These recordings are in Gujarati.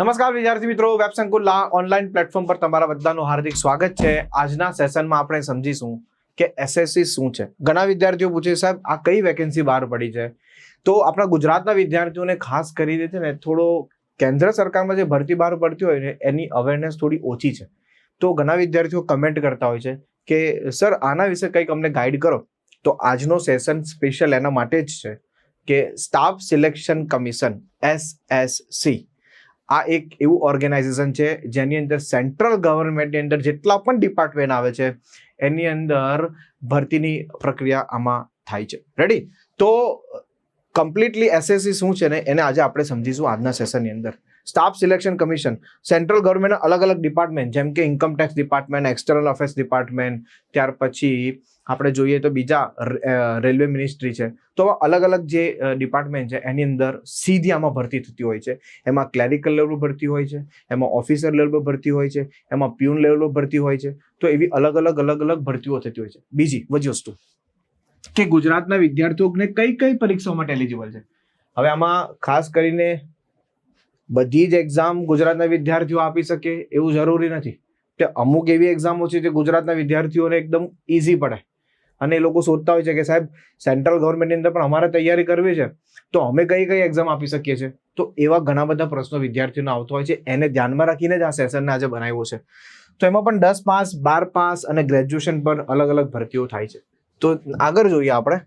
નમસ્કાર વિદ્યાર્થી મિત્રો વેબ સંકુલ ઓનલાઈન પ્લેટફોર્મ પર તમારા બધાનું હાર્દિક સ્વાગત છે. આજના સેશનમાં આપણે સમજીશું કે એસએસસી શું છે. ઘણા વિદ્યાર્થીઓ પૂછે સાહેબ, આ કઈ વેકેન્સી બહાર પડી છે? તો આપણા ગુજરાતના વિદ્યાર્થીઓને ખાસ કરીને છે ને થોડો કેન્દ્ર સરકારમાં જે ભરતી બહાર પડતી હોય ને, એની અવેરનેસ થોડી ઓછી છે. તો ઘણા વિદ્યાર્થીઓ કમેન્ટ કરતા હોય છે કે, સર, આના વિશે કંઈક અમને ગાઈડ કરો. તો આજનો સેશન સ્પેશિયલ એના માટે જ છે કે સ્ટાફ સિલેક્શન કમિશન એસએસસી આ એક એવું ઓર્ગેનાઇઝેશન છે, જેની અંદર સેન્ટ્રલ ગવર્મેન્ટની અંદર જેટલા પણ ડિપાર્ટમેન્ટ આવે છે, એની અંદર ભરતીની પ્રક્રિયા આમાં થાય છે. રેડી તો કમ્પ્લીટલી એસએસસી શું છે ને, એને આજે આપણે સમજીશું આજના સેશનની અંદર. સ્ટાફ સિલેક્શન કમિશન સેન્ટ્રલ ગવર્મેન્ટના અલગ અલગ ડિપાર્ટમેન્ટ જેમ કે income tax department external affairs department ત્યાર પછી આપણે જોઈએ તો બીજા રેલવે મિનિસ્ટ્રી છે. તો અલગ અલગ જે ડિપાર્ટમેન્ટ છે, એની અંદર સીધી આમાં ભરતી થતી હોય છે. એમાં ક્લેરિકલ લેવલ ભરતી હોય છે, એમાં ઓફિસર લેવલ પર ભરતી હોય છે, એમાં પ્યુન લેવલ ભરતી હોય છે. તો એવી અલગ અલગ અલગ અલગ ભરતીઓ થતી હોય છે. બીજી વજી વસ્તુ, કે ગુજરાતના વિદ્યાર્થીઓને કઈ કઈ પરીક્ષાઓ માટે એલિજિબલ છે? હવે આમાં ખાસ કરીને બધી જ એક્ઝામ ગુજરાતના વિદ્યાર્થીઓ આપી શકે એવું જરૂરી નથી. કે અમુક એવી એક્ઝામો છે જે ગુજરાતના વિદ્યાર્થીઓને એકદમ ઇઝી પડે. અને એ લોકો શોધતા હોય છે કે સાહેબ સેન્ટ્રલ ગવર્મેન્ટની અંદર પણ અમારે તૈયારી કરવી છે. તો અમે કઈ કઈ એક્ઝામ આપી શકીએ છીએ? તો એવા ઘણા બધા પ્રશ્નો વિદ્યાર્થીઓને આવતો હોય છે. એને ધ્યાનમાં રાખીને જ આ સેશનને આજે બનાવ્યો છે. તો એમાં પણ દસ પાસ, બાર પાસ અને ગ્રેજ્યુએશન પર અલગ અલગ ભરતીઓ થાય છે. તો આગળ જોઈએ આપણે.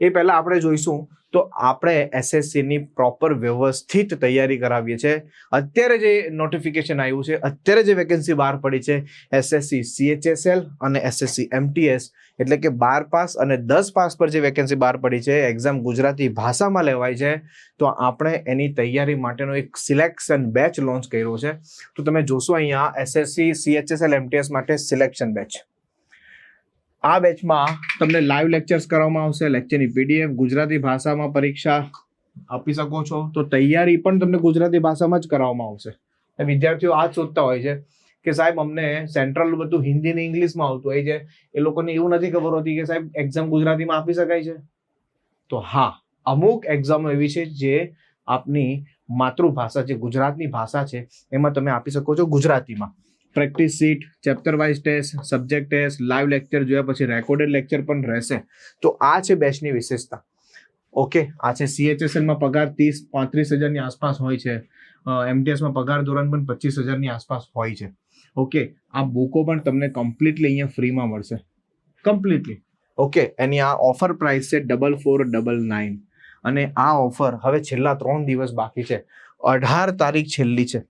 એ પહેલાં આપણે જોઈશું તો આપણે એસએસસીની પ્રોપર વ્યવસ્થિત તૈયારી કરાવીએ છીએ. અત્યારે જે નોટિફિકેશન આવ્યું છે, અત્યારે જે વેકેન્સી બહાર પડી છે એસએસસી સીએચએસએલ અને એસએસસી એમટીએસ એટલે કે બાર પાસ અને દસ પાસ પર જે વેકેન્સી બહાર પડી છે એક્ઝામ ગુજરાતી ભાષામાં લેવાય છે, તો આપણે એની તૈયારી માટેનો એક સિલેક્શન બેચ લોન્ચ કર્યો છે. તો તમે જોશો અહીંયા એસએસસી સીએચએસએલ એમટીએસ માટે સિલેક્શન બેચ આ બેચમાં તમને લાઈવ લેક્ચર્સ કરવામાં આવશે લેક્ચરની પીડીએફ ગુજરાતી ભાષામાં પરીક્ષા આપી શકો છો. તો તૈયારી પણ તમને ગુજરાતી ભાષામાં જ કરાવવામાં આવશે. વિદ્યાર્થીઓ આ શોધતા હોય છે કે સાહેબ, અમને સેન્ટ્રલ બધું હિન્દી ને ઇંગ્લિશમાં આવતું હોય છે. એ લોકોને એવું નથી ખબર હોતી કે સાહેબ એક્ઝામ ગુજરાતીમાં આપી શકાય છે. તો હા, અમુક એક્ઝામ એવી છે જે આપની માતૃભાષા જે ગુજરાતની ભાષા છે, એમાં તમે આપી શકો છો ગુજરાતીમાં. Practice sheet chapter wise test, subject test, live lecture જોયા પછી રેકોર્ડેડ લેક્ચર પણ રહેશે. તો આ છે બેચની વિશેષતા. ઓકે, આ છે સીએચએસએલમાં પગાર ત્રીસ, પાંત્રીસ હજારની આસપાસ હોય છે. એમટીએસમાં પગાર ધોરણ પણ પચીસ હજારની આસપાસ હોય છે. ઓકે, આ બુકો પણ તમને કમ્પ્લીટલી અહીંયા ફ્રીમાં મળશે. કમ્પ્લીટલી ઓકે, એની આ ઓફર પ્રાઇસ છે ડબલ ફોર ડબલ નાઇન અને આ ઓફર હવે છેલ્લા ત્રણ દિવસ બાકી છે. અઢાર તારીખ છેલ્લી છે.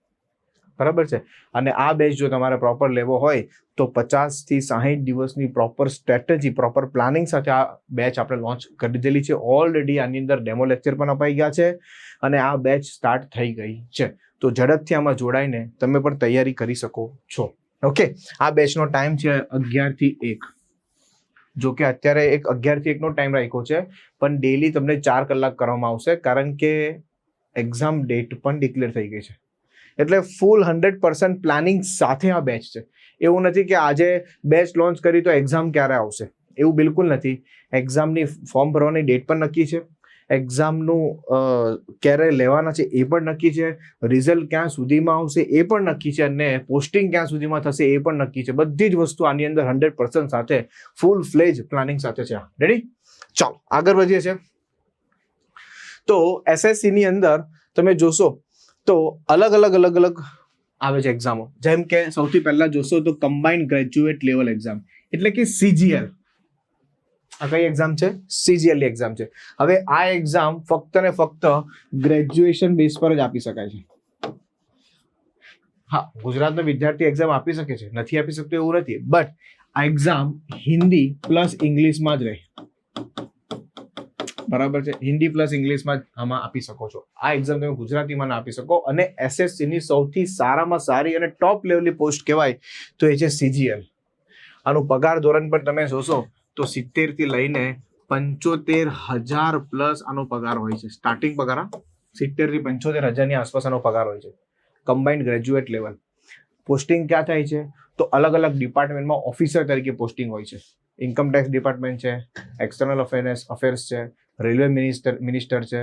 બરાબર છે? અને આ બેચ જો તમારે પ્રોપર લેવો હોય, તો પચાસથી સાહીઠ દિવસની પ્રોપર સ્ટ્રેટેજી પ્રોપર પ્લાનિંગ સાથે આ બેચ આપણે લોન્ચ કરી દીધેલી છે. ઓલરેડી આની અંદર ડેમો લેક્ચર પણ અપાઈ ગયા છે અને આ બેચ સ્ટાર્ટ થઈ ગઈ છે. તો ઝડપથી આમાં જોડાઈને તમે પણ તૈયારી કરી શકો છો. ઓકે આ બેચનો ટાઈમ છે અગિયારથી એક. જો કે અત્યારે એક અગિયારથી એકનો ટાઈમ રાખ્યો છે, પણ ડેલી તમને ચાર કલાક કરવામાં આવશે, કારણ કે એક્ઝામ ડેટ પણ ડિક્લેર થઈ ગઈ છે. એટલે ફૂલ હંડ્રેડ પર્સન્ટ પ્લાનિંગ સાથે આ બેચ છે. એવું નથી કે આજે બેચ લોન્ચ કરી તો એક્ઝામ ક્યારે આવશે. એવું બિલકુલ નથી. એક્ઝામની ફોર્મ ભરવાની ડેટ પણ નક્કી છે. એક્ઝામનું ક્યારે લેવાના છે એ પણ નક્કી છે. રિઝલ્ટ ક્યાં સુધીમાં આવશે એ પણ નક્કી છે અને પોસ્ટિંગ ક્યાં સુધીમાં થશે એ પણ નક્કી છે. બધી જ વસ્તુ આની અંદર હંડ્રેડ પર્સન્ટ સાથે ફૂલ ફ્લેજ પ્લાનિંગ સાથે છે રેડી ચાલો, આગળ વધીએ છીએ. તો એસએસસીની અંદર તમે જોશો તો અલગ અલગ અલગ અલગ આવે છે એક્ઝામો જેમ કે સૌથી પહેલા જોશો તો કમ્બાઇન્ડ ગ્રેજ્યુએટ લેવલ એક્ઝામ એટલે કે સીજીએલ આ કઈ એક્ઝામ છે? સીજીએલ એક્ઝામ છે. હવે આ એક્ઝામ ફક્ત ને ફક્ત ગ્રેજ્યુએશન બેઝ પર જ આપી શકાય છે. હા, ગુજરાતનો વિદ્યાર્થી એક્ઝામ આપી શકે છે. નથી આપી શકતો એવું નથી. બટ આ એક્ઝામ હિન્દી પ્લસ ઇંગ્લિશમાં જ રહે. બરાબર છે? હિન્દી પ્લસ ઇંગ્લિશમાં આમાં આપી શકો છો. આ એક્ઝામ તમે ગુજરાતીમાં ના આપી શકો. અને એસએસસીની સૌથી સારામાં સારી અને ટોપ લેવલની પોસ્ટ કહેવાય તો એ છે સીજીએલ આનું પગાર ધોરણ પણ તમે જોશો તો સિત્તેરથી લઈને પંચોતેર હજાર પ્લસ આનો પગાર હોય છે. સ્ટાર્ટિંગ પગાર સિત્તેરથી પંચોતેર હજારની આસપાસ આનો પગાર હોય છે. કમ્બાઇન્ડ ગ્રેજ્યુએટ લેવલ પોસ્ટિંગ ક્યાં થાય છે? તો અલગ અલગ ડિપાર્ટમેન્ટમાં ઓફિસર તરીકે પોસ્ટિંગ હોય છે. ઇન્કમ ટેક્સ ડિપાર્ટમેન્ટ છે એક્સટર્નલ અફેર્સ અફેર્સ છે રેલવે મિનિસ્ટર મિનિસ્ટર છે.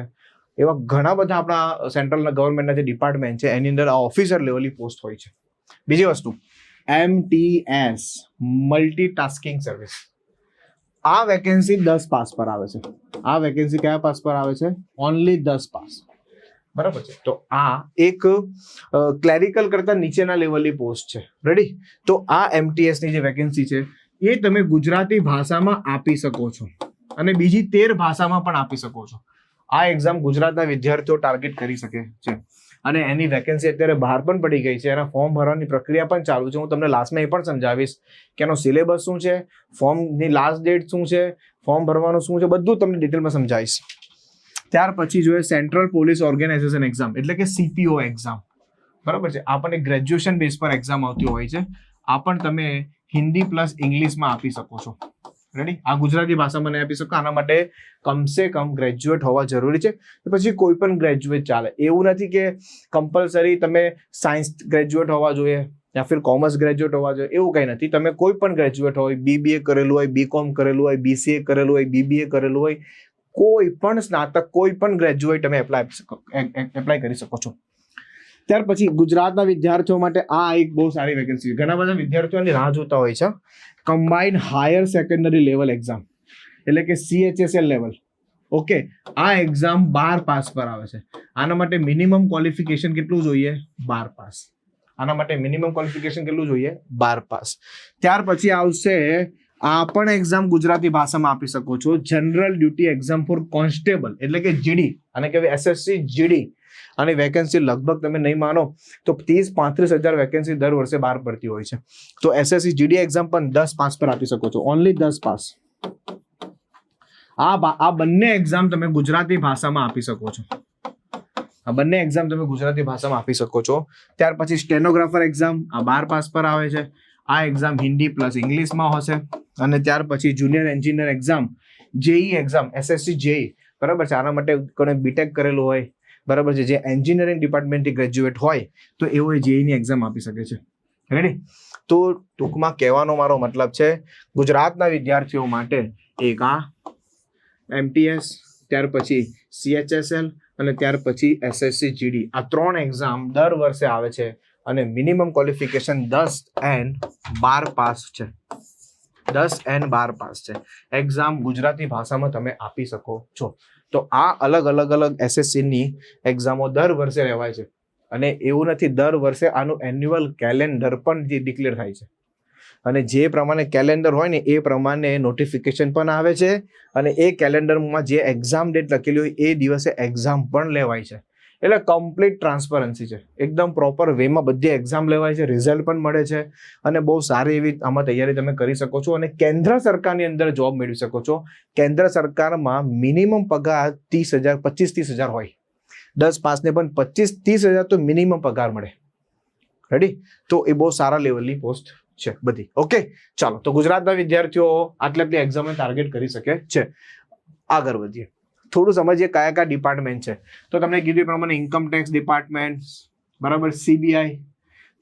એવા ઘણા બધા આપણા સેન્ટ્રલ ગવર્મેન્ટના જે ડિપાર્ટમેન્ટ છે, એની અંદર આ ઓફિસર લેવલની પોસ્ટ હોય છે. બીજી વસ્તુ એમટીએસ મલ્ટીટાસ્કિંગ સર્વિસ આ વેકેન્સી દસ પાસ પર આવે છે. આ વેકેન્સી કયા પાસ પર આવે છે? ઓનલી દસ પાસ. બરાબર છે? તો આ એક ક્લેરિકલ કરતા નીચેના લેવલની પોસ્ટ છે. રેડી તો આ એમટીએસની જે વેકેન્સી છે, એ તમે ગુજરાતી ભાષામાં આપી શકો છો. અને બીજી તેર ભાષામાં પણ આપી શકો છો. આ એક્ઝામ ગુજરાતના વિદ્યાર્થીઓ ટાર્ગેટ કરી શકે છે. અને એની વેકેન્સી અત્યારે બહાર પણ પડી ગઈ છે. એના ફોર્મ ભરવાની પ્રક્રિયા પણ ચાલુ છે. હું તમને લાસ્ટમાં એ પણ સમજાવીશ કે એનો સિલેબસ શું છે ફોર્મની લાસ્ટ ડેટ શું છે ફોર્મ ભરવાનું શું છે, બધું તમને ડિટેલમાં સમજાવીશ. ત્યાર પછી જોઈએ સેન્ટ્રલ પોલીસ ઓર્ગેનાઇઝેશન એક્ઝામ એટલે કે સીપીઓ એક્ઝામ બરાબર છે? આ પણ એક ગ્રેજ્યુએશન બેઝ પર એક્ઝામ આવતી હોય છે. આ પણ તમે હિન્દી પ્લસ ઇંગ્લિશમાં આપી શકો છો. રેડી આ ગુજરાતી ભાષા મને આપી શકો. આના માટે કમસે કમ ગ્રેજ્યુએટ હોવા જરૂરી છે. પછી કોઈ પણ ગ્રેજ્યુએટ ચાલે. એવું નથી કે કમ્પલસરી તમે સાયન્સ ગ્રેજ્યુએટ હોવા જોઈએ યા ફિર કોમર્સ ગ્રેજ્યુએટ હોવા જોઈએ. એવું કંઈ નથી. તમે કોઈ પણ ગ્રેજ્યુએટ હોય બીબીએ કરેલું હોય બીકોમ કરેલું હોય બીસીએ કરેલું હોય બીબીએ કરેલું હોય, કોઈ પણ સ્નાતક, કોઈ પણ ગ્રેજ્યુએટ તમે એપ્લાય એપ્લાય કરી શકો છો. ત્યાર પછી ગુજરાતના વિદ્યાર્થીઓ માટે આ એક બહુ સારી વેકેન્સી ઘણા બધા વિદ્યાર્થીઓની રાહ જોતા હોય છે. Combined higher secondary level exam એટલે કે સીએચએસએલ લેવલ ઓકે આ એક્ઝામ બાર પાસ પર આવે છે. આના માટે મિનિમમ ક્વોલિફિકેશન કેટલું જોઈએ? બાર પાસ. આના માટે મિનિમમ ક્વોલિફિકેશન કેટલું જોઈએ? બાર પાસ. ત્યાર પછી આવશે, આ પણ એક્ઝામ ગુજરાતી ભાષામાં આપી શકો છો. General duty exam for constable એટલે કે જીડી અને કહેવાય એસએસસી જીડી અને વેકેન્સી લગભગ તમે નહીં માનો તો ત્રીસ પાંત્રીસ હજાર વેકેન્સી દર વર્ષે બહાર પડતી હોય છે. તો એસએસસી જીડી એક્ઝામ પણ દસ પાસ પર આપી શકો છો. ઓનલી દસ પાસ આ આ બંને એક્ઝામ તમે ગુજરાતી ભાષામાં આપી શકો છો. આ બંને એક્ઝામ તમે ગુજરાતી ભાષામાં આપી શકો છો. ત્યાર પછી સ્ટેનોગ્રાફર એક્ઝામ આ બાર પાસ પર આવે છે. આ એક્ઝામ હિન્દી પ્લસ ઇંગ્લિશમાં હશે. અને ત્યાર પછી junior engineer exam JE exam SSC JE બરાબર છે? આના માટે કોને બીટેક કરેલું હોય બરાબર છે, જે એન્જિનિયરિંગ ડિપાર્ટમેન્ટથી ગ્રેજ્યુએટ હોય, તો એઓ જેઈની એક્ઝામ આપી શકે છે. રેડી તો ટૂંકમાં કહેવાનો મારો મતલબ છે, ગુજરાતના વિદ્યાર્થીઓ માટે એક આ એમટીએસ ત્યાર પછી સીએચએસએલ અને ત્યાર પછી એસએસસી જીડી આ ત્રણ એક્ઝામ દર વર્ષે આવે છે અને મિનિમમ ક્વોલિફિકેશન દસ એન્ડ બાર પાસ છે. દસ એન્ડ બાર પાસ છે. એક્ઝામ ગુજરાતી ભાષામાં તમે આપી શકો છો. તો આ અલગ અલગ અલગ એસએસસીની એક્ઝામો દર વર્ષે રહેવાય છે. અને એવું નથી, દર વર્ષે આનું એન્યુઅલ કેલેન્ડર પણ જે ડિક્લેર થાય છે. અને જે પ્રમાણે કેલેન્ડર હોય ને, એ પ્રમાણે નોટિફિકેશન પણ આવે છે. અને એ કેલેન્ડરમાં જે એક્ઝામ ડેટ લખેલી હોય, એ દિવસે એક્ઝામ પણ લેવાય છે. એટલે કમ્પ્લીટ ટ્રાન્સપરન્સી છે. એકદમ પ્રોપર વેમાં બધી એક્ઝામ લેવાય છે રિઝલ્ટ પણ મળે છે અને બહુ સારી એવી આમાં તૈયારી તમે કરી શકો છો અને કેન્દ્ર સરકારની અંદર જોબ મેળવી શકો છો. કેન્દ્ર સરકારમાં મિનિમમ પગાર ત્રીસ હજાર, પચીસ ત્રીસ હજાર હોય. દસ પાસને પણ પચીસ ત્રીસ હજાર તો મિનિમમ પગાર મળે. રેડી તો એ બહુ સારા લેવલની પોસ્ટ છે બધી. ઓકે ચાલો, તો ગુજરાતના વિદ્યાર્થીઓ આટલી આટલી એક્ઝામને ટાર્ગેટ કરી શકે છે. આગળ વધીએ. થોડું સમજીએ કયા કયા ડિપાર્ટમેન્ટ છે. તો તમને કીધું એ પ્રમાણે ઇન્કમ ટેક્સ ડિપાર્ટમેન્ટ બરાબર સીબીઆઈ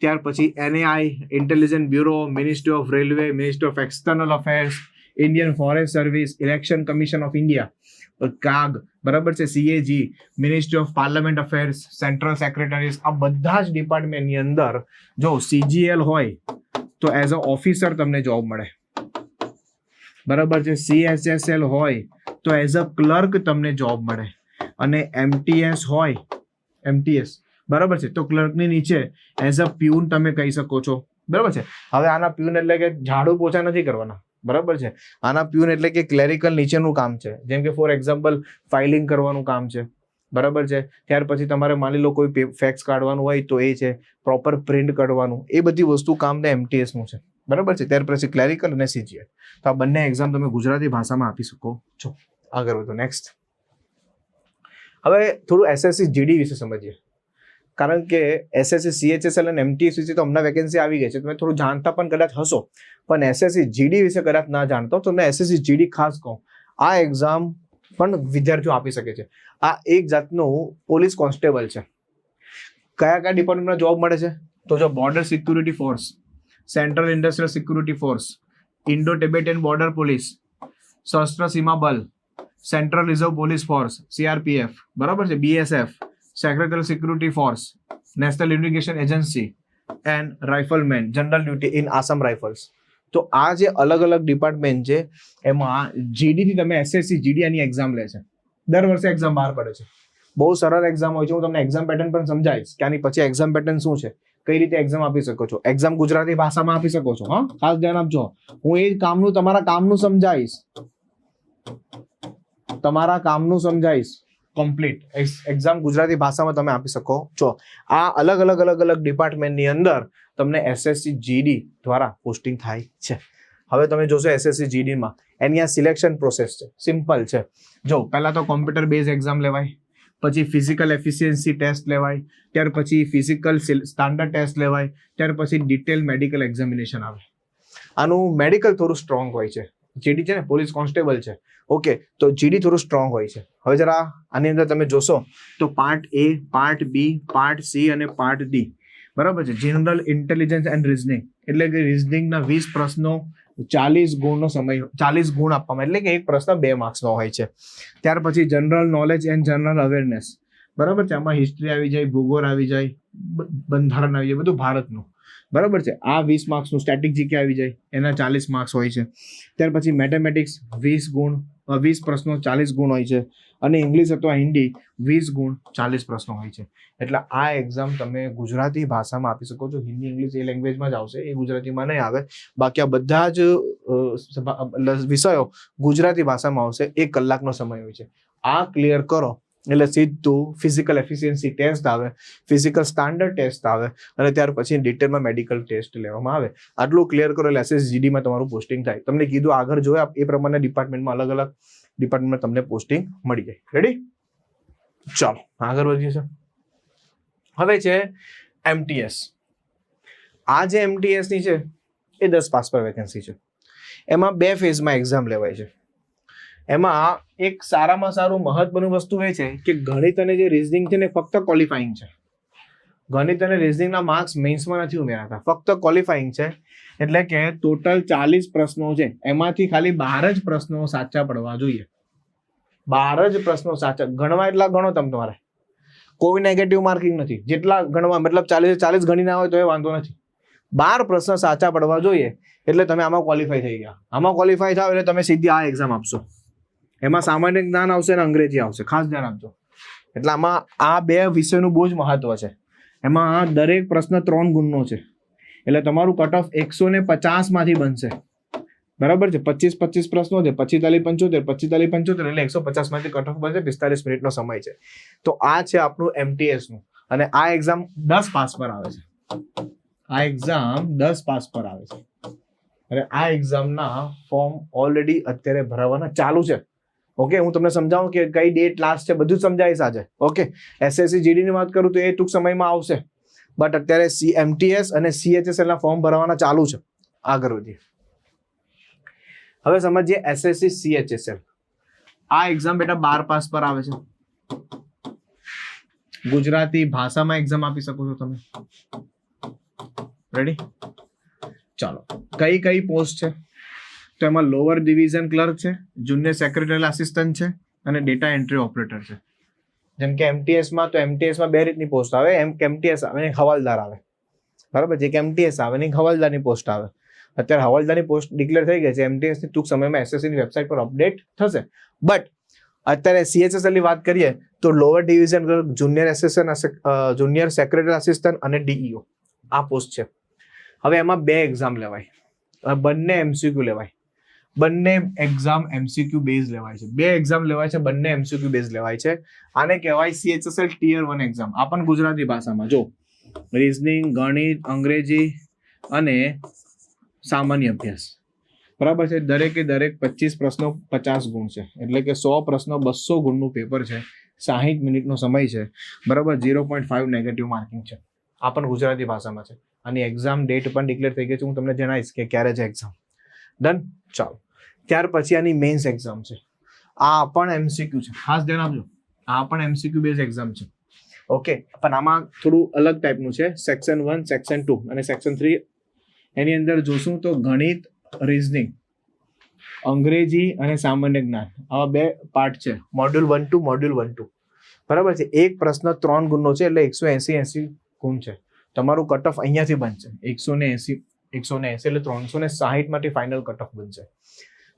ત્યાર પછી NAI intelligent bureau ministry of railway ministry of external affairs Indian forest service election commission of India CAG બરાબર છે CAG ministry of parliament affairs central secretaries આ બધા જ ડિપાર્ટમેન્ટની અંદર જો સીજીએલ હોય, તો એઝ અ ઓફિસર તમને જોબ મળે. બરાબર છે સીએસએસએલ હોય તો એઝ અ ક્લર્ક તમને જોબ મળે. અને એમટીએસ હોય એમટીએસ બરાબર છે? તો ક્લર્કની નીચે એઝ અ પ્યુન તમે કહી શકો છો. બરાબર છે? હવે આના પ્યુન એટલે કે ઝાડુ પોછા નથી કરવાના. બરાબર છે? આના પ્યુન એટલે કે ક્લેરિકલ નીચેનું કામ છે. જેમ કે ફોર એક્ઝામ્પલ ફાઇલિંગ કરવાનું કામ છે. બરાબર છે? ત્યાર પછી તમારે માની લો કોઈ ફેક્સ કાઢવાનું હોય તો એ છે. પ્રોપર પ્રિન્ટ કાઢવાનું એ બધી વસ્તુ કામ ને એમટીએસનું છે. બરાબર છે? ત્યાર પછી ક્લેરિકલ અને સીજીએલ તો આ બંને એક્ઝામ તમે ગુજરાતી ભાષામાં આપી શકો છો. આગળ વધો. નેક્સ્ટ હવે થોડું એસએસસી જીડી વિશે સમજીએ. કારણ કે એસએસસી સીએચએસએલ અને એમટીએસસી તો હમણાં વેકેન્સી આવી ગઈ છે. તમે થોડું જાણતા પણ કદાચ હશો. પણ એસએસસી જીડી વિશે કદાચ ના જાણતો તો મેં એસએસસી જીડી ખાસ કહું. આ એક્ઝામ પણ વિદ્યાર્થીઓ આપી શકે છે. આ એક જાતનું પોલીસ કોન્સ્ટેબલ છે. કયા કયા ડિપાર્ટમેન્ટમાં જોબ મળે છે? તો જો border security force central industrial security force Indo Tibetan border police Sashastra Seema Bal central reserve police force CRPF બરાબર છે? BSF secretary security force national investigation agency and rifleman general duty in Assam rifles તો આ જે અલગ અલગ ડિપાર્ટમેન્ટ છે, એમાં જીડીથી તમે એસએસસી જીડી આની એક્ઝામ લે છે. દર વર્ષે એક્ઝામ બહાર પડે છે. બહુ સરળ એક્ઝામ હોય છે. હું તમને એક્ઝામ પેટર્ન પણ સમજાવીશ કે આની પછી એક્ઝામ પેટર્ન શું છે, કઈ રીતે એક્ઝામ આપી શકો છો. એક્ઝામ ગુજરાતી ભાષામાં આપી શકો છો, હા? ખાસ ધ્યાન આપજો. હું એ કામનું, તમારા કામનું સમજાવીશ. તમારા કામનું સમજાવીશ કમ્પ્લીટ એક્ઝામ ગુજરાતી ભાષામાં તમે આપી શકો. છો આ અલગ અલગ અલગ અલગ ડિપાર્ટમેન્ટની અંદર તમને એસએસસી જીડી દ્વારા પોસ્ટિંગ થાય છે. હવે તમે જોશો એસએસસી જીડીમાં એની આ સિલેક્શન પ્રોસેસ છે. સિમ્પલ છે. જો, પહેલાં તો કોમ્પ્યુટર બેઝ એક્ઝામ લેવાય, પછી ફિઝિકલ એફિશિયન્સી ટેસ્ટ લેવાય, ત્યાર પછી ફિઝિકલ સ્ટાન્ડર્ડ ટેસ્ટ લેવાય, ત્યાર પછી ડિટેલ મેડિકલ એક્ઝામિનેશન આવે. આનું મેડિકલ થોડું સ્ટ્રોંગ હોય છે. જીડી છે ને પોલીસ કોન્સ્ટેબલ છે. ઓકે તો જીડી થોડું સ્ટ્રોંગ હોય છે. હવે જરા આની અંદર તમે જોશો, તો part A part B part C અને પાર્ટ ડી બરાબર છે? જનરલ ઇન્ટેલિજન્સ એન્ડ રિઝનિંગ એટલે કે રિઝનિંગના વીસ પ્રશ્નો, ચાલીસ ગુણનો સમય, ચાલીસ ગુણ આપવામાં, એટલે કે એક પ્રશ્ન બે માર્ક્સનો હોય છે. ત્યાર પછી general knowledge and general awareness બરાબર છે? આમાં હિસ્ટ્રી આવી જાય, ભૂગોળ આવી જાય બંધારણ આવી જાય, બધું ભારતનું. બરાબર છે? આ વીસ માર્ક્સનું સ્ટેટિક જીકે આવી જાય? એના ચાલીસ માર્ક્સ હોય છે. ત્યાર પછી મેથેમેટિક્સ વીસ ગુણ વીસ પ્રશ્નો ચાલીસ ગુણ હોય છે. અને ઇંગ્લિશ અથવા હિન્દી વીસ ગુણ ચાલીસ પ્રશ્નો હોય છે. એટલે આ એક્ઝામ તમે ગુજરાતી ભાષામાં આપી શકો છો. હિન્દી ઇંગ્લિશ એ લેંગ્વેજમાં જ આવશે. એ ગુજરાતીમાં નહીં આવે. બાકી આ બધા જ વિષયો ગુજરાતી ભાષામાં આવશે. એક કલાકનો સમય હોય છે. આ ક્લિયર કરો. એટલે સીધું ફિઝિકલ એફિશિયન્સી ટેસ્ટ આવે ફિઝિકલ સ્ટાન્ડર્ડ ટેસ્ટ આવે, અને ત્યાર પછી ડિટેલમાં મેડિકલ ટેસ્ટ લેવામાં આવે. આટલું ક્લિયર કરો એટલે એસએસજીડીમાં તમારું પોસ્ટિંગ થાય. તમને કીધું આગળ જોયા, એ પ્રમાણે ડિપાર્ટમેન્ટમાં અલગ અલગ ડિપાર્ટમેન્ટમાં તમને પોસ્ટિંગ મળી જાય. રેડી ચાલો, આગળ વધીએ છે હવે છે એમટીએસ આ જે એમટીએસની છે, એ દસ પાસ પર વેકેન્સી છે. એમાં બે ફેઝમાં એક્ઝામ લેવાય છે. એમાં એક સારામાં સારું મહત્વનું વસ્તુ એ છે કે ગણિત અને જે રિઝનિંગ છે ને ફક્ત ક્વોલિફાઈંગ છે. ગણિત અને રિઝનિંગના માર્ક્સ મેઇન્સમાં નથી ઉમેરાતા, ફક્ત ક્વોલિફાઈંગ છે. એટલે કે ટોટલ ચાલીસ પ્રશ્નો છે, એમાંથી ખાલી બાર જ પ્રશ્નો સાચા પડવા જોઈએ. બાર જ પ્રશ્નો સાચા, ગણવા એટલા ગણો તમે તમારે. કોઈ નેગેટિવ માર્કિંગ નથી. જેટલા ગણવા, મતલબ ચાલીસ ચાલીસ ગણી ના હોય તો એ વાંધો નથી. બાર પ્રશ્ન સાચા પડવા જોઈએ, એટલે તમે આમાં ક્વોલિફાય થઈ ગયા. આમાં ક્વોલિફાય થાવ એટલે તમે સીધી આ એક્ઝામ આપશો. એમાં સામાન્ય જ્ઞાન આવશે અને અંગ્રેજી આવશે. ખાસ ધ્યાન આપજો. એટલે આમાં આ બે વિષયનું બહુ જ મહત્વ છે. એમાં આ દરેક પ્રશ્ન ત્રણ ગુણનો છે. એટલે તમારું કટ ઓફ એકસો ને પચાસમાંથી બનશે. બરાબર છે? પચીસ પચીસ પ્રશ્નો છે. પચીતાલી પંચોતેર પચીતાલી પંચોતેર એટલે એકસો પચાસમાંથી કટ ઓફ બનશે. પિસ્તાલીસ મિનિટનો સમય છે. તો આ છે આપણું એમટીએસનું. અને આ એક્ઝામ દસ પાસ પર આવે છે. આ એક્ઝામ દસ પાસ પર આવે છે. અને આ એક્ઝામના ફોર્મ ઓલરેડી અત્યારે ભરાવાના ચાલુ છે. ઓકે હું તમને સમજાવું કે કઈ ડેટ લાસ્ટ છે, બધું સમજાવીશ આજે. ઓકે એસએસસી જીડીની વાત કરું તો એ ટૂંક સમયમાં આવશે. બટ અત્યારે સી એમટીએસ અને સીએચએસએલના ફોર્મ ભરવાના ચાલુ છે. આગળ વધીએ. હવે સમજીએ એસએસસી સીએચએસએલ આ એક્ઝામ બેટા બાર પાસ પર આવે છે. ગુજરાતી ભાષામાં એક્ઝામ આપી શકો છો તમે. રેડી ચાલો. કઈ કઈ પોસ્ટ છે? તો એમાં લોઅર ડિવિઝન ક્લર્ક છે જુનિયર સેક્રેટરી આસિસ્ટન્ટ છે, અને ડેટા એન્ટ્રી ઓપરેટર છે. જેમ કે એમટીએસમાં તો એમટીએસમાં બે રીતની પોસ્ટ આવે. એમ એમટીએસ આવે ને હવાલદાર આવે. બરાબર? જે કે એમટીએસ આવે ને હવાલદારની પોસ્ટ આવે. અત્યારે હવાલદારની પોસ્ટ ડિક્લેર થઈ ગઈ છે. એમટીએસની ટૂંક સમયમાં એસએસસીની વેબસાઇટ પર અપડેટ થશે. બટ અત્યારે સીએચએસએલની વાત કરીએ, તો lower division junior assistant junior secretary assistant અને ડીઈઓ આ પોસ્ટ છે. હવે એમાં બે એક્ઝામ લેવાય. બંને એમસીક્યુ લેવાય. બંને એક્ઝામ એમસીક્યુ બેઝ લેવાય છે. બે એક્ઝામ લેવાય છે, બંને એમસીક્યુ બેઝ લેવાય છે. આને કહેવાય સીએચએસએલ ટીયર વન એક્ઝામ આ પણ ગુજરાતી ભાષામાં. જો રીઝનિંગ ગણિત, અંગ્રેજી અને સામાન્ય અભ્યાસ. બરાબર છે? દરેકે દરેક પચીસ પ્રશ્નો પચાસ ગુણ છે. એટલે કે સો પ્રશ્નો બસો ગુણનું પેપર છે. સાહીઠ મિનિટનો સમય છે. બરાબર? Zero point five negative marking છે. આ પણ ગુજરાતી ભાષામાં છે. અને એક્ઝામ ડેટ પણ ડિક્લેર થઈ ગઈ છે. હું તમને જણાવીશ કે ક્યારે છે એક્ઝામ ડન ચાલો. ત્યાર પછી આની મેન્સ એક્ઝામ છે. આ પણ એમસીક્યુ છે. ખાસ ધ્યાન આપજો. આ પણ એમસીક્યુ બેઝ એક્ઝામ છે. ઓકે પણ આમાં થોડું અલગ ટાઈપનું છે. સેક્શન વન સેક્શન ટુ અને સેક્શન થ્રી એની અંદર જોશું તો ગણિત રિઝનિંગ અંગ્રેજી અને સામાન્ય જ્ઞાન. આવા બે પાર્ટ છે. Module one two module one two બરાબર છે? એક પ્રશ્ન ત્રણ ગુણનો છે એટલે એકસો એસી એસી ગુણ છે. તમારું કટ ઓફ અહીંયાથી બનશે. એકસો ને એસી, એકસો ને એસી એટલે ત્રણસો ને સાહીઠ માટે ફાઇનલ કટ ઓફ બનશે.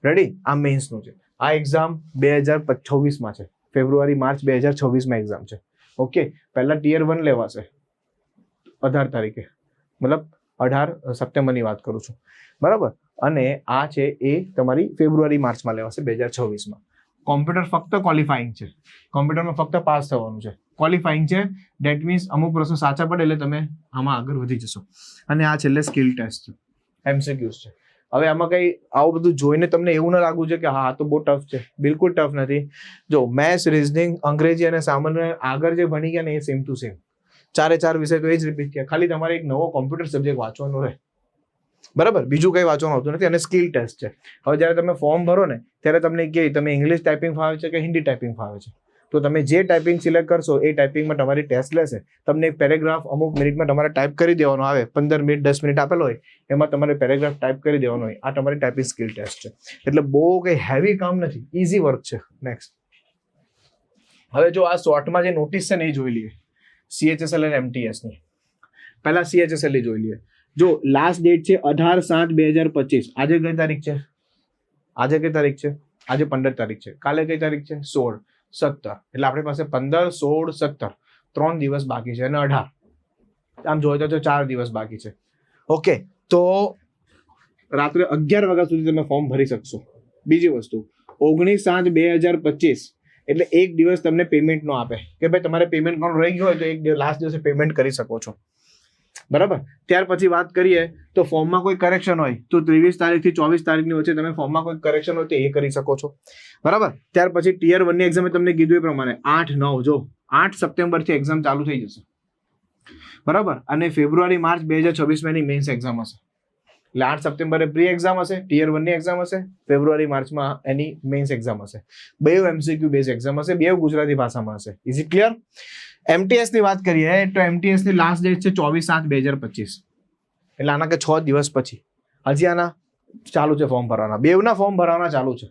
રેડી આ મેન્સનું છે. આ એક્ઝામ બે હજાર છવ્વીસમાં છે. ફેબ્રુઆરી માર્ચ બે હજાર છવ્વીસમાં એક્ઝામ છે. ઓકે પહેલા ટિયર વન લેવાશે. અઢાર તારીખે. મતલબ અઢાર સપ્ટેમ્બરની વાત કરું છું. બરાબર? અને આ છે એ તમારી ફેબ્રુઆરી માર્ચમાં લેવાશે બે હજાર છવ્વીસમાં. કોમ્પ્યુટર ફક્ત ક્વોલિફાઈંગ છે. કોમ્પ્યુટરમાં ફક્ત પાસ થવાનું છે. ક્વોલિફાઈંગ છે. ડેટ મીન્સ અમુક પ્રશ્નો સાચા પડે એટલે તમે આમાં આગળ વધી જશો. અને આ છેલ્લે સ્કિલ ટેસ્ટ છે. એમસીક્યુઝ છે. હવે આમાં કઈ આવું બધું જોઈને તમને એવું ના લાગવું છે કે હા તો બહુ ટફ છે. બિલકુલ ટફ નથી. જો મેથ્સ રિઝનિંગ અંગ્રેજી અને સામાન્ય આગળ જે ભણી ગયા ને એ સેમ ટુ સેમ ચારે ચાર વિષય તો એ જ રિપીટ થયા. ખાલી તમારે એક નવો કોમ્પ્યુટર સબ્જેક્ટ વાંચવાનો રહે. બરાબર? બીજું કંઈ વાંચવાનું આવતું નથી અને સ્કિલ ટેસ્ટ છે. હવે જ્યારે તમે ફોર્મ ભરો ને, ત્યારે તમને કે, તમે ઇંગ્લિશ ટાઈપિંગ ફાવે છે કે હિન્દી ટાઈપિંગ ફાવે છે? તો તમે જે ટાઈપિંગ સિલેક્ટ કરશો, એ ટાઈપિંગમાં તમારી ટેસ્ટ લેશે. તમને પેરેગ્રાફ અમુક મિનિટમાં તમારે ટાઈપ કરી દેવાનો આવે. પંદર મિનિટ, દસ મિનિટ આપેલો હોય, એમાં તમારે પેરેગ્રાફ ટાઈપ કરી દેવાનો હોય. આ તમારી ટાઈપિંગ સ્કિલ ટેસ્ટ છે. એટલે બહુ કંઈ હેવી કામ નથી. ઇઝી વર્ક છે. નેક્સ્ટ હવે જો આ શોર્ટમાં જે નોટિસ છે ને એ જોઈ લઈએ. સીએચએસએલ અને એમટીએસની પહેલા સીએચએસએલ જોઈ લઈએ. જો લાસ્ટ ડેટ છે અઢાર સાત બે હજાર પચીસ. આજે કઈ તારીખ છે? આજે કઈ તારીખ છે? આજે પંદર તારીખ છે. કાલે કઈ તારીખ છે? સોળ. સત્તર. એટલે આપણી પાસે પંદર, સોળ, સત્તર. ત્રણ દિવસ બાકી છે અને અઢાર. આમ જોઈએ તો ચાર દિવસ બાકી છે. ઓકે, તો રાત્રે અગિયાર વાગ્યા સુધી તમે ફોર્મ ભરી શકશો. બીજી વસ્તુ, ઓગણીસ સાત બે હજાર પચીસ. એટલે એક દિવસ તમને પેમેન્ટ નો આપે. કે ભાઈ તમારે પેમેન્ટ કોણ રહી ગયું હોય તો એક લાસ્ટ દિવસે પેમેન્ટ કરી શકો છો. બરાબર? ત્યાર પછી વાત કરીએ તો ફોર્મમાં કોઈ કરેક્શન હોય, તો ત્રેવીસ તારીખથી ચોવીસ તારીખની વચ્ચે તમે ફોર્મમાં કોઈ કરેક્શન હોય તો એ કરી શકો છો. બરાબર? ત્યાર પછી ટીયર વનની એક્ઝામે તમને કીધું એ પ્રમાણે, આઠ, નવ, જો, આઠ સપ્ટેમ્બરથી એક્ઝામ ચાલુ થઈ જશે. બરાબર? અને ફેબ્રુઆરી, માર્ચ બે હજાર છવ્વીસમાં એની મેન્સ એક્ઝામ હશે. એટલે આઠ સપ્ટેમ્બરે પ્રી એક્ઝામ હશે ટિયર વનની એક્ઝામ હશે, ફેબ્રુઆરી, માર્ચમાં એની મેન્સ એક્ઝામ હશે. બે એમસીક્યુ બેઝ એક્ઝામ હશે, બે ગુજરાતી ભાષામાં હશે. ઇઝ ઇટ ક્લિયર એમટીએસની વાત કરીએ, તો એમટીએસની લાસ્ટ ડેટ છે ચોવીસ સાત બે હજાર પચીસ. એટલે આના કે છ દિવસ પછી. હજી આના ચાલુ છે ફોર્મ ભરવાના. બેવના ફોર્મ ભરવાના ચાલુ છે.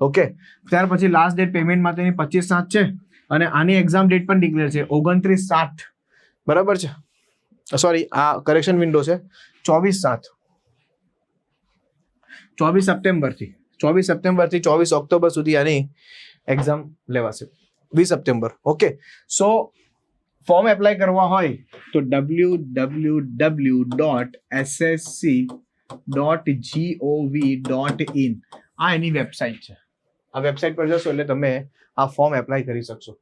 ઓકે ત્યાર પછી લાસ્ટ ડેટ પેમેન્ટ માટેની પચીસ સાત છે અને આની એક્ઝામ ડેટ પણ ડિક્લેર છે. ઓગણત્રીસ સાત બરાબર છે? સોરી આ કરેક્શન વિન્ડો છે. ચોવીસ સાત ચોવીસ સપ્ટેમ્બરથી. ચોવીસ સપ્ટેમ્બરથી ચોવીસ ઓક્ટોબર સુધી આની એક્ઝામ લેવાશે. વીસ September. Okay so form apply કરવા હોય, તો W W W dot SSC dot GOV dot in આ એની વેબસાઇટ છે. આ વેબસાઇટ પર જશો એટલે તમે આ ફોર્મ એપ્લાય કરી શકશો.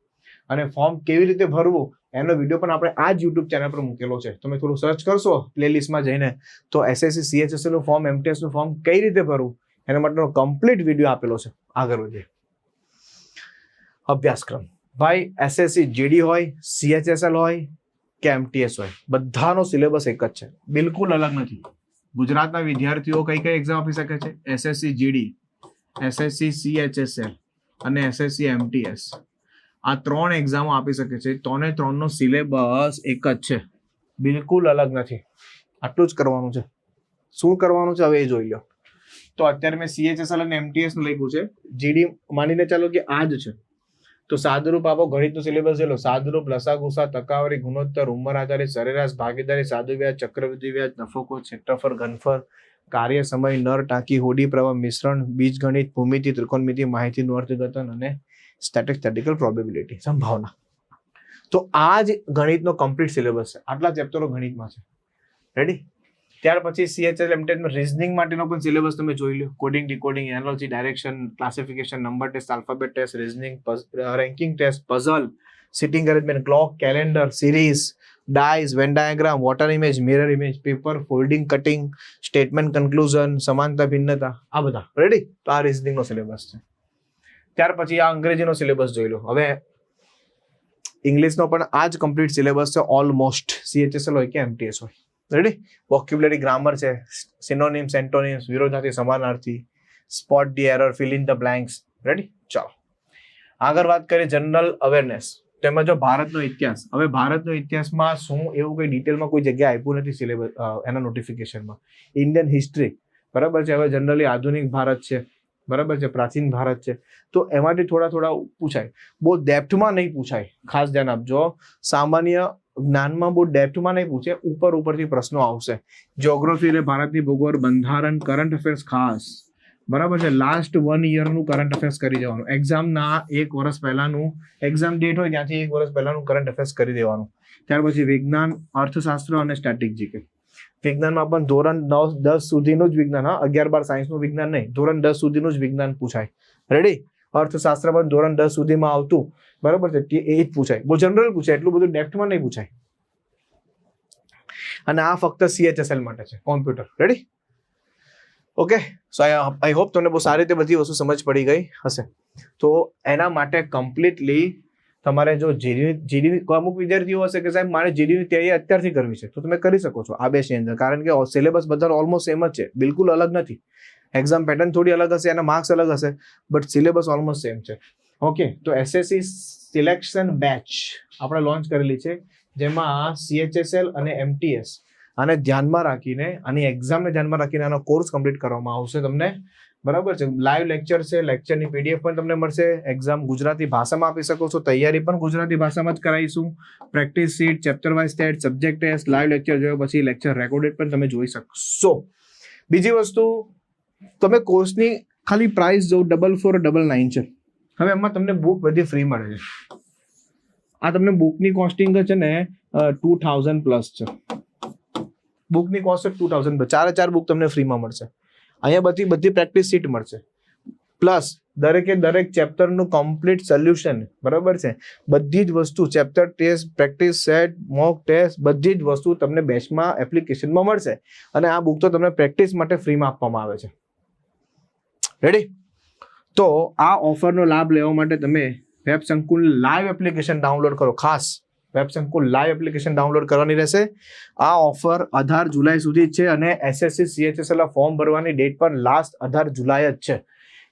અને ફોર્મ કેવી રીતે ભરવું, એનો વીડિયો પણ આપણે આ જ યુટ્યુબ ચેનલ પર મૂકેલો છે. તમે થોડું સર્ચ કરશો પ્લેલિસ્ટમાં જઈને, તો એસએસસી સીએચએસએલનું ફોર્મ એમટીએસનું ફોર્મ કઈ રીતે ભરવું, એના માટેનો કમ્પ્લીટ વીડિયો આપેલો છે. આગળ વધીએ. અભ્યાસક્રમ. ભાઈ એસએસસી જીડી હોય સીએચએસએલ હોય કે એમટીએસ હોય બધાનો સિલેબસ એક જ છે. બિલકુલ અલગ નથી. ગુજરાતના વિદ્યાર્થીઓ કઈ કઈ એક્ઝામ આપી શકે છે? એસએસસી જીડી એસએસસી સીએચએસએલ અને એસએસસી એમટીએસ આ ત્રણ એક્ઝામો આપી શકે છે. ત્રણે ત્રણનો સિલેબસ એક જ છે. બિલકુલ અલગ નથી. આટલું જ કરવાનું છે. શું કરવાનું છે હવે એ જોઈ લો. તો અત્યારે મેં સીએચએસએલ અને એમટીએસ લખ્યું છે. જીડી માનીને ચાલો કે આ જ છે. તો સાદુરૂપ આપો ગણિતનું સિલેબસ લો. સાદુરૂપ લસા ગુસા ટકાવારી ગુણોત્તર ઉંમર આધારિત સરેરાશ, ભાગીદારી સાદુ વ્યાજ ચક્રવૃદ્ધિ વ્યાજ નફોકો ક્ષેત્રફળ ઘનફળ, કાર્ય સમય, નર, ટાંકી, હોડી, પ્રવાહ, મિશ્રણ બીજગણિત ભૂમિતિ, ત્રિકોણમિતિ માહિતીનું અર્થઘટન અને સ્ટેટિસ્ટિકલ પ્રોબેબિલિટી સંભાવના. તો આ જ ગણિતનો કમ્પ્લીટ સિલેબસ છે. આટલા ચેપ્ટરો ગણિતમાં છે. રેડી ત્યાર પછી સીએચએલ એમટેડમાં રિઝનિંગ માટેનો પણ સિલેબસ તમે જોઈ લો coding decoding analogy direction classification number test alphabet test reasoning ranking test puzzle sitting arrangement clock calendar series dice Venn diagram water image mirror image paper folding cutting statement conclusion સમાનતા ભિન્નતા આ બધા. રેડી તો આ રિઝનિંગનો સિલેબસ છે. ત્યાર પછી આ અંગ્રેજીનો સિલેબસ જોઈ લો. હવે ઇંગ્લિશનો પણ આ જ કમ્પ્લીટ સિલેબસ છે ઓલમોસ્ટ સીએચએસએલ હોય કે એમટીએસ હોય. રેડી વોક્યુબ્યુલરી ગ્રામર છે સિનોનિમ્સ એન્ટોનિમ્સ વિરોધાથી સમાનાર્થી spot the error fill in the blanks ready ચાલો. આગળ વાત કરીએ જનરલ અવેરનેસ તેમાં જો ભારતનો ઇતિહાસ, હવે ભારતનો ઇતિહાસમાં શું એવું કોઈ ડિટેલમાં કોઈ જગ્યા આપ્યું નથી સિલેબસ એના નોટિફિકેશનમાં ઇન્ડિયન હિસ્ટ્રી બરાબર છે? હવે જનરલી આધુનિક ભારત છે. બરાબર છે? પ્રાચીન ભારત છે. તો એમાંથી થોડા થોડા પૂછાય. બહુ ડેપ્થમાં નહીં પૂછાય. ખાસ ધ્યાન આપજો. સામાન્ય જ્ઞાનમાં બહુ ડેપ્થમાં નહીં પૂછે, ઉપર ઉપરથી પ્રશ્નો આવશે. જ્યોગ્રાફી એટલે ભારતની ભૂગોળ, બંધારણ કરંટ અફેર્સ ખાસ. બરાબર છે? લાસ્ટ વન યરનું કરંટ અફેર્સ કરી દેવાનું. એક્ઝામના એક વર્ષ પહેલાનું એક્ઝામ ડેટ હોય ત્યાંથી એક વર્ષ પહેલાનું કરંટ અફેર્સ કરી દેવાનું. ત્યાર પછી વિજ્ઞાન, અર્થશાસ્ત્ર અને સ્ટેટિક જીકે વિજ્ઞાનમાં પણ ધોરણ નવ, દસ સુધીનું જ વિજ્ઞાન, હા? અગિયાર બાર સાયન્સનું વિજ્ઞાન નહીં. ધોરણ દસ સુધીનું જ વિજ્ઞાન પૂછાય. રેડી અર્થશાસ્ત્ર પણ ધોરણ દસ સુધીમાં આવતું. બરાબર છે? એ જ પૂછાય. બહુ જનરલ પૂછાય. એટલું બધું ડેપ્થમાં નહીં પૂછાય. અને આ ફક્ત સીએચએસએલ માટે છે. Computer ready okay so I hope તમને બહુ સારી રીતે બધી વસ્તુ સમજ પડી ગઈ હશે. તો એના માટે કમ્પ્લીટલી તમારે જો જીડી જીડી અમુક વિદ્યાર્થીઓ હશે કે સાહેબ, મારે જીડીની તૈયારી અત્યારથી કરવી છે. તો તમે કરી શકો છો આ બેસની અંદર. કારણ કે સિલેબસ બધા ઓલમોસ્ટ સેમ જ છે. બિલકુલ અલગ નથી. એક્ઝામ પેટર્ન થોડી અલગ હશે, એના માર્ક્સ અલગ હશે બટ સિલેબસ ઓલમોસ્ટ સેમ છે. ઓકે તો એસએસસી સિલેક્શન બેચ આપણે લોન્ચ કરેલી છે, જેમાં સીએચએસએલ અને એમટીએસ આને ધ્યાનમાં રાખીને, આની એક્ઝામને ધ્યાનમાં રાખીને આનો કોર્સ કમ્પ્લીટ કરવામાં આવશે તમને. બરાબર છે? લાઈવ લેક્ચર છે લેક્ચરની પીડીએફ પણ તમને મળશે. એક્ઝામ ગુજરાતી ભાષામાં આપી શકો છો, તૈયારી પણ ગુજરાતી ભાષામાં જ કરાવીશું. Practice sheet chapter wise test subject test live lecture જોયો પછી લેક્ચર રેકોર્ડેડ પણ તમે જોઈ શકશો. બીજી વસ્તુ તમે કોર્સની ખાલી પ્રાઇસ જો ડબલ ફોર ડબલ નાઇન છે. હવે એમાં તમને બુક બધી ફ્રી મળે છે. આ તમને બુકની કોસ્ટિંગ છે ને ટુ થાઉઝન્ડ પ્લસ છે. બુકની કોસ્ટ ટુ થાઉઝન્ડ ચારે ચાર બુક તમને ફ્રીમાં મળશે. અહીંયા બધી બધી પ્રેક્ટિસ સીટ મળશે. પ્લસ દરેકે દરેક ચેપ્ટરનું કમ્પ્લીટ સોલ્યુશન બરાબર છે? બધી જ વસ્તુ chapter test practice set mock test બધી જ વસ્તુ તમને બેચમાં એપ્લિકેશનમાં મળશે. અને આ બુક તો તમને પ્રેક્ટિસ માટે ફ્રીમાં આપવામાં આવે છે. રેડી તો આ ઓફરનો લાભ લેવા માટે તમે વેબ સંકુલ લાઈવ એપ્લિકેશન ડાઉનલોડ કરો. ખાસ વેબ સંકુલ લાઈવ એપ્લિકેશન ડાઉનલોડ કરવાની રહેશે. આ ઓફર અઢાર જુલાઈ સુધી જ છે અને એસએસસી સીએચએસએલ ફોર્મ ભરવાની ડેટ પણ લાસ્ટ અઢાર જુલાઈ જ છે.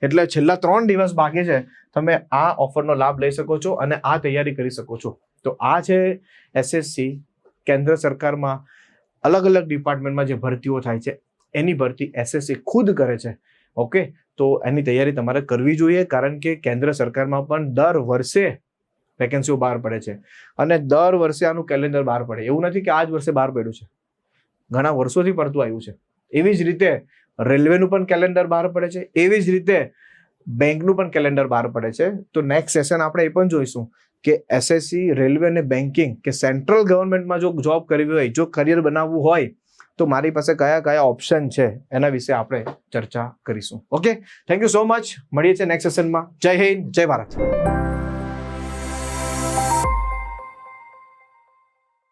એટલે છેલ્લા ત્રણ દિવસ બાકી છે. તમે આ ઓફરનો લાભ લઈ શકો છો અને આ તૈયારી કરી શકો છો. તો આ છે એસએસસી કેન્દ્ર સરકારમાં અલગ અલગ ડિપાર્ટમેન્ટમાં જે ભરતીઓ થાય છે, એની ભરતી એસએસસી ખુદ કરે છે. ઓકે તો એની તૈયારી તમારે કરવી જોઈએ, કારણ કે કેન્દ્ર સરકારમાં પણ દર વર્ષે વેકેન્સીઓ બહાર પડે છે. અને દર વર્ષે આનું કેલેન્ડર બહાર પડે. એવું નથી કે આ જ વર્ષે બહાર પડ્યું છે. ઘણા વર્ષોથી પડતું આવ્યું છે. એવી જ રીતે રેલવેનું પણ કેલેન્ડર બહાર પડે છે. એવી જ રીતે બેંકનું પણ કેલેન્ડર બહાર પડે છે. તો નેક્સ્ટ સેશન આપણે એ પણ જોઈશું કે એસએસસી રેલવે અને બેન્કિંગ કે સેન્ટ્રલ ગવર્મેન્ટમાં જો જોબ કરવી હોય, જો કરિયર બનાવવું હોય તો મારી પાસે કયા કયા ઓપ્શન છે એના વિશે આપણે ચર્ચા કરીશું. Okay thank you so much મળીએ છીએ નેક્સ્ટ સેશનમાં જય હિન્દ, જય ભારત.